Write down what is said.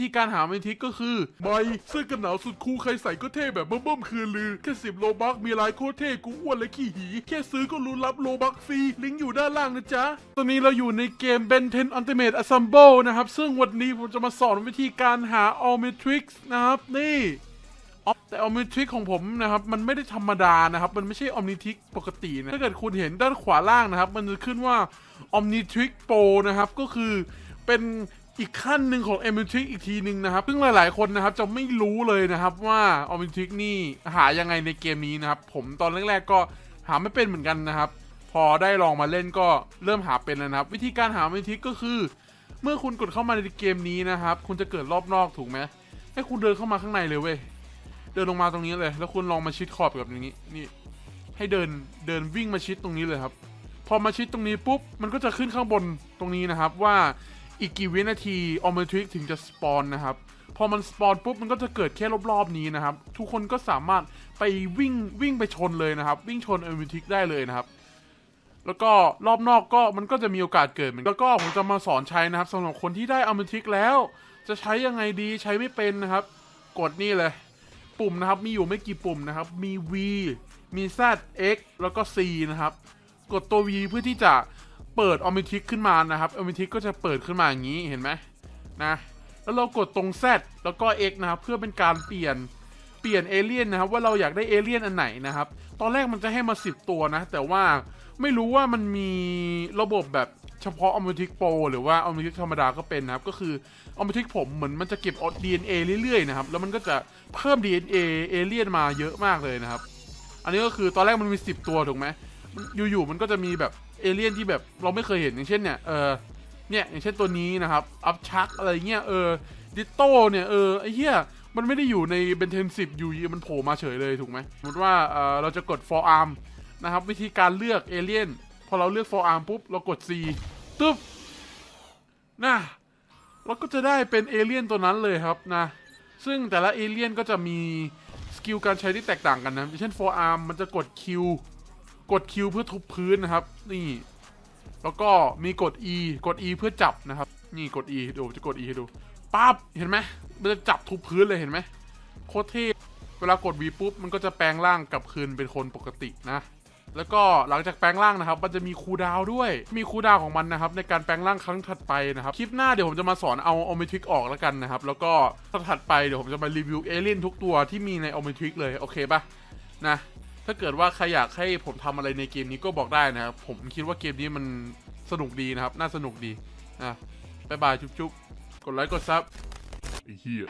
ธีการหาเมทิกก็คือใบเสื้อกันหนาวสุดคูลใครใส่ก็เท่แบบเบิ่มๆคืนลือแค่สิบโลบักมีลายโคตรเท่กูอ้วนและขี้หี แค่ซื้อก็รู้รับโลบักฟรีลิงก์อยู่ด้านล่างนะจ๊ะ ตอนนี้เราอยู่ในเกม Ben 10 Ultimate Assemble นะครับ ซึ่งวันนี้ผมจะมาสอนวิธีการหา All Matrix นะครับนี่ออฟแต่ออมนิทิกของผมนะครับ มันไม่ได้ธรรมดานะครับ มันไม่ใช่ออมนิทิกปกตินะถ้าเกิดคุณเห็นด้านขวาล่างนะครับ มันจะขึ้นว่าออมนิทิกโปรนะครับ ก็คือเป็น อีกขั้นหนึ่งของออมิทริกอีกทีหนึ่งนะครับ ซึ่งหลายๆคนนะครับจะไม่รู้เลยนะครับว่าออมิทริกนี่หายังไงในเกมนี้นะครับ ผมตอนแรกๆก็หาไม่เป็นเหมือนกันนะครับ พอได้ลองมาเล่นก็เริ่มหาเป็นแล้วนะครับ วิธีการหาออมิทริกก็คือ เมื่อคุณกดเข้ามาในเกมนี้นะครับ คุณจะเกิดรอบนอกถูกไหมให้คุณเดินเข้ามาข้างในเลยเว้ยเดินลงมาตรงนี้เลย แล้วคุณลองมาชิดขอบแบบนี้นี่ให้เดินเดินวิ่งมาชิดตรงนี้เลยครับ พอมาชิดตรงนี้ปุ๊บมันก็จะขึ้นข้างบนตรงนี้นะครับว่า อีกกี่วินาทีออมทริกถึงจะสปอนนะครับ พอมันสปอนปุ๊บมันก็จะเกิดแค่รอบๆนี้นะครับ ทุกคนก็สามารถไปวิ่งวิ่งไปชนเลยนะครับ วิ่งชนออมทริกได้เลยนะครับ แล้วก็รอบนอกก็มันก็จะมีโอกาสเกิดเหมือนแล้วก็ผมจะมาสอนใช้นะครับสำหรับคนที่ได้ออมทิกแล้ว จะใช้ยังไงดีใช้ไม่เป็นนะครับ กดนี่เลยปุ่มนะครับมีอยู่ไม่กี่ปุ่มนะครับ มี V มี Z X แล้วก็ C นะครับ กดตัว V เพื่อที่จะ เปิดออมิทิกขึ้นมานะครับออมิทิกก็จะเปิดขึ้นมาอย่างนี้เห็นไหมนะแล้วเรากดตรง Z แล้วก็ X นะครับเพื่อเป็นการเปลี่ยนเปลี่ยนเอเลี่ยนนะครับว่าเราอยากได้เอเลี่ยนอันไหนนะครับ ตอนแรกมันจะให้มา 10 ตัวนะ แต่ว่าไม่รู้ว่ามันมีระบบแบบเฉพาะออมิทิกโปรหรือว่าออมิทิกธรรมดาก็เป็นนะครับ ก็คือออมิทิกผมเหมือนมันจะเก็บ DNA เรื่อยๆนะครับ แล้วมันก็จะเพิ่ม DNA เอเลี่ยนมาเยอะมากเลยนะครับ อันนี้ก็คือตอนแรกมันมี 10 ตัวถูกไหม อยู่ๆมันก็จะมีแบบเอเลี่ยนที่แบบเราไม่เคยเห็นอย่างเช่นเนี่ยเออเนี่ยอย่างเช่นตัวนี้นะครับอัพชักอะไรเงี้ยเออดิโต้เนี่ยเออไอ้เหี้ยมันไม่ได้อยู่ในเบนเทนสิบอยู่มันโผล่มาเฉยเลยถูกไหมสมมติว่าเออเราจะกด for arm นะครับวิธีการเลือกเอเลี่ยนพอเราเลือก for arm ปุ๊บเรากด C ตึ๊บนะเราก็จะได้เป็นเอเลี่ยนตัวนั้นเลยครับนะซึ่งแต่ละเอเลี่ยนก็จะมีสกิลการใช้ที่แตกต่างกันนะอย่างเช่น for arm มันจะกด Q กด Q เพื่อทุบพื้นนะครับ นี่ แล้วก็มีกด E กด E เพื่อจับนะครับ นี่กด E ดี๋ยวผมจะกด E ให้ดูปั๊บเห็นไหมมันจะจับทุบพื้นเลยเห็นไหมโคตรเท่เวลากด V ปุ๊บมันก็จะแปลงร่างกลับคืนเป็นคนปกตินะแล้วก็หลังจากแปลงร่างนะครับ มันจะมีคูดาวด้วย มีคูดาวของมันนะครับ ในการแปลงร่างครั้งถัดไปนะครับ คลิปหน้าเดี๋ยวผมจะมาสอนเอาออมิทริกออกแล้วกันนะครับ แล้วก็ถัดไปเดี๋ยวผมจะมารีวิวเอเลี่ยนทุกตัวที่มีในออมิทริกเลย โอเคปะนะ ถ้าเกิดว่าใครอยากให้ผมทำอะไรในเกมนี้ก็บอกได้นะครับ ผมคิดว่าเกมนี้มันสนุกดีนะครับ น่าสนุกดีนะบายบาย จุ๊บๆ กดไลค์ กดซับไอ้เหี้ย